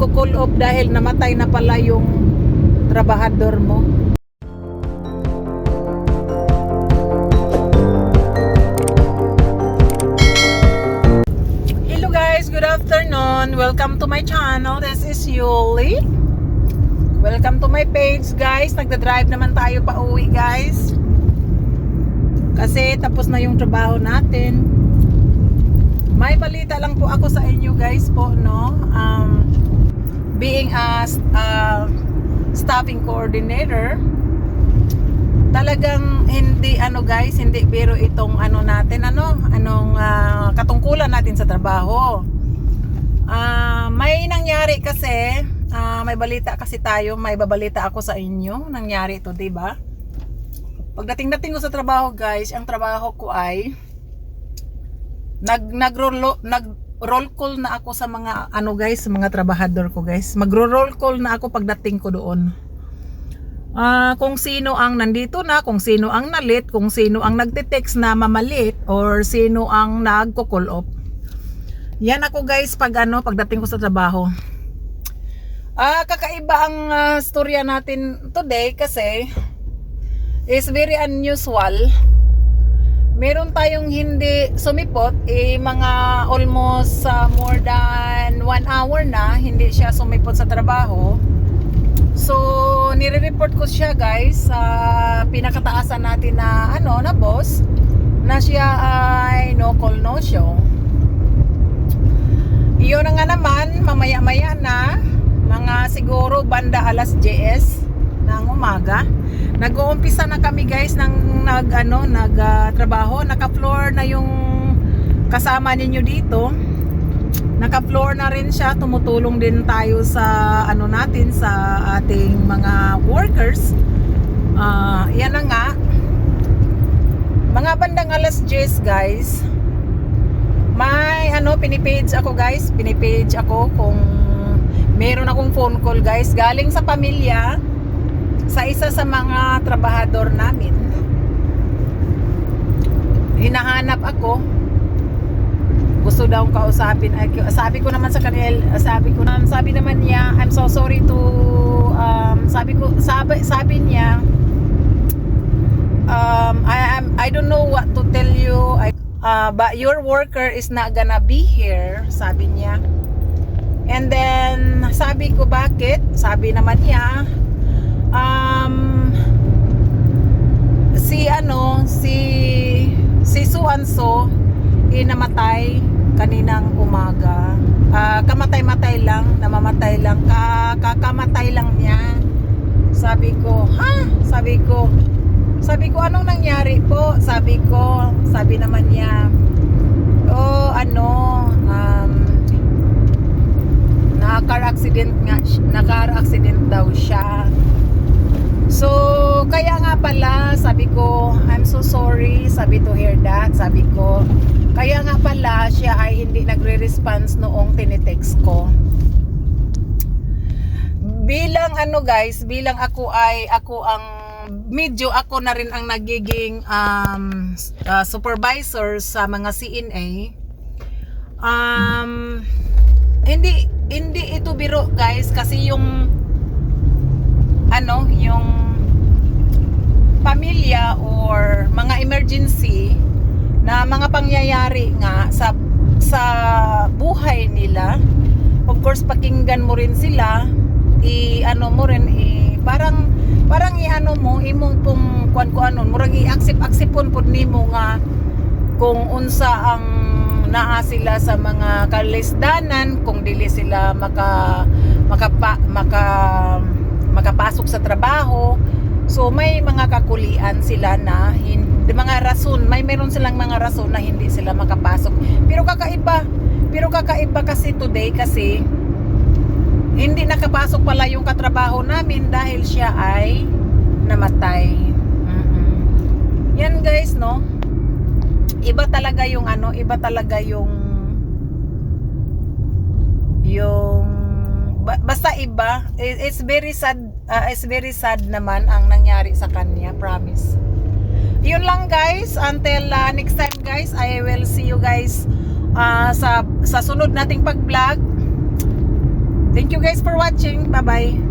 nagko-call off dahil namatay na pala yung trabahador mo. Hello guys, good afternoon. Welcome to my channel. This is Yuli. Welcome to my page guys. Nagda-drive naman tayo pa uwi guys. Kasi tapos na yung trabaho natin. May balita lang po ako sa inyo guys po no. Um, being a uh, staffing coordinator, talagang hindi ano guys, hindi biro itong ano natin ano, anong ah, katungkulan natin sa trabaho. Ah, may nangyari kasi, ah, may balita kasi tayo, may babalita ako sa inyo, nangyari ito, 'di ba? Pagdating-dating ko sa trabaho, guys, ang trabaho ko ay nag nag-roll nag roll call na ako sa mga ano guys, sa mga trabahador ko guys. Magro-roll call na ako pagdating ko doon. Ah, kung sino ang nandito na, kung sino ang nalit, kung sino ang nagte-text na mamalit or sino ang nagko-call off. Yan ako guys pag ano, pagdating ko sa trabaho. Ah, kakaiba ang ah, storya natin today kasi is very unusual. Meron tayong hindi sumipot, eh, mga almost ah, more than one hour na, hindi siya sumipot sa trabaho. So, nire-report ko siya guys sa pinakataasan natin na ano, na boss na siya ay no call no show. Iyon na nga naman, mamaya-maya na, mga siguro banda alas 10 ng umaga. Nag-uumpisa na kami guys ng nag ano, nagtrabaho, naka-floor na yung kasama ninyo dito. Naka-floor na rin siya, tumutulong din tayo sa ano natin sa ating mga workers. Ah, yan na nga. Mga bandang alas 10 guys. May ano, pinipage ako guys, pinipage ako kung meron akong phone call guys galing sa pamilya sa isa sa mga trabahador namin. Hinahanap ako. Gusto daw kausapin. Sabi ko naman sa kanila, sabi ko naman, sabi naman niya, I'm so sorry to um, sabi ko sabi sabi niya um, I am I don't know what to tell you. I, uh, but your worker is not gonna be here, sabi niya. And then sabi ko bakit? Sabi naman niya um si ano si si Suanso inamatay kaninang umaga. Ah, kamatay-matay lang, namamatay lang, ka, kakamatay lang niya. Sabi ko, ha? Sabi ko, sabi ko, anong nangyari po? Sabi ko, sabi naman niya, oh, ano, um, na-car accident nga, na-car accident daw siya. So, kaya nga pala, sabi ko, I'm so sorry, sabi to hear that, sabi ko, kaya nga pala, siya ay hindi nagre-response noong tinitext ko. Bilang ano guys, bilang ako ay, ako ang, medyo ako na rin ang nagiging um, uh, supervisor sa mga CNA. Um, hindi, hindi ito biro guys, kasi yung ano, yung pamilya or mga emergency na mga pangyayari nga sa sa buhay nila. Of course, pakinggan mo rin sila, i ano mo rin i parang parang i ano mo imong pong kuan ko anon murag i-accept accepton pud nimo nga kung unsa ang naa sila sa mga kalisdanan kung dili sila maka makapa, maka makapasok sa trabaho. So may mga kakulian sila na hindi mga rason, may meron silang mga rason na hindi sila makapasok. Pero kakaiba, pero kakaiba kasi today kasi hindi nakapasok pala yung katrabaho namin dahil siya ay namatay. Mm-mm. Yan guys, no? Iba talaga yung ano, iba talaga yung yung ba- basta iba It- it's very sad uh, it's very sad naman ang nangyari sa kanya promise yun lang guys until uh, next time guys I will see you guys uh, sa sa sunod nating pag vlog Thank you guys for watching. Bye-bye.